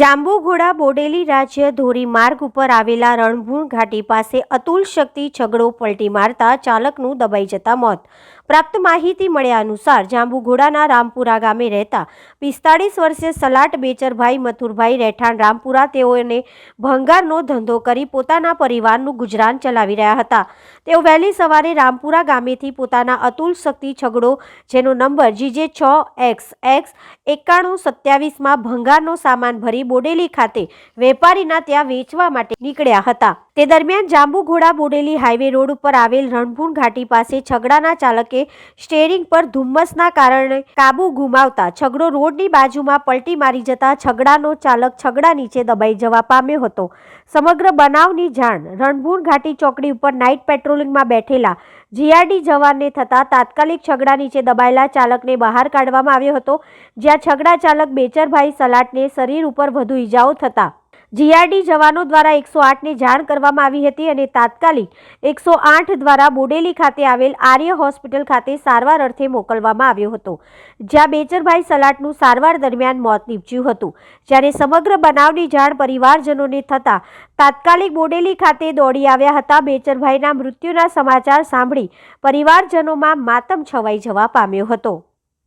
જાંબુઘોડા બોડેલી રાજ્ય ધોરીમાર્ગ ઉપર આવેલા રણભૂણ ઘાટી પાસે અતુલ શક્તિ છગડો પલટી મારતા ચાલકનું દબાઈ જતા મોત. પ્રાપ્ત માહિતી મળ્યા અનુસાર જાંબુઘોડાના રામપુરા ગામે રહેતા પિસ્તાળીસ વર્ષીય સલાટ બેચરભાઈ મથુરભાઈ રહેઠાણ રામપુરા તેઓને ભંગારનો ધંધો કરી પોતાના પરિવારનું ગુજરાન ચલાવી રહ્યા હતા. તેઓ વહેલી સવારે રામપુરા ગામેથી પોતાના અતુલ શક્તિ છગડો, જેનો નંબર જીજે છ એક્સ એક્સ એકાણું સત્યાવીસમાં ભંગારનો સામાન ભરી બોડેલી ખાતે વેપારીના ત્યાં વેચવા માટે નીકળ્યા હતા. તે દરમિયાન જાંબુઘોડા બોડેલી હાઈવે રોડ ઉપર આવેલ રણભૂણ ઘાટી પાસે છગડાના ચાલકે સ્ટેરિંગ પર ધુમ્મસના કારણે કાબુ ગુમાવતા છગડો રોડની બાજુમાં પલટી મારી જતા છગડાનો ચાલક છગડા નીચે દબાઈ જવા પામ્યો હતો. સમગ્ર બનાવની જાણ રણભૂણ ઘાટી ચોકડી ઉપર નાઇટ પેટ્રોલિંગમાં બેઠેલા જીઆરડી જવાનને થતા તાત્કાલિક છગડા નીચે દબાયેલા ચાલકને બહાર કાઢવામાં આવ્યો હતો, જ્યાં છગડા ચાલક બેચરભાઈ સલાટને શરીર ઉપર વધુ ઈજાઓ થતા જીઆરડી જવાનો દ્વારા એકસો આઠને જાણ કરવામાં આવી હતી અને તાત્કાલિક એકસો આઠ દ્વારા બોડેલી ખાતે આવેલ આર્ય હોસ્પિટલ ખાતે સારવાર અર્થે મોકલવામાં આવ્યો હતો, જ્યાં બેચરભાઈ સલાટનું સારવાર દરમિયાન મોત નીપજ્યું હતું. જ્યારે સમગ્ર બનાવની જાણ પરિવારજનોને થતાં તાત્કાલિક બોડેલી ખાતે દોડી આવ્યા હતા, બેચરભાઈના મૃત્યુના સમાચાર સાંભળી પરિવારજનોમાં માતમ છવાઈ જવા પામ્યો હતો.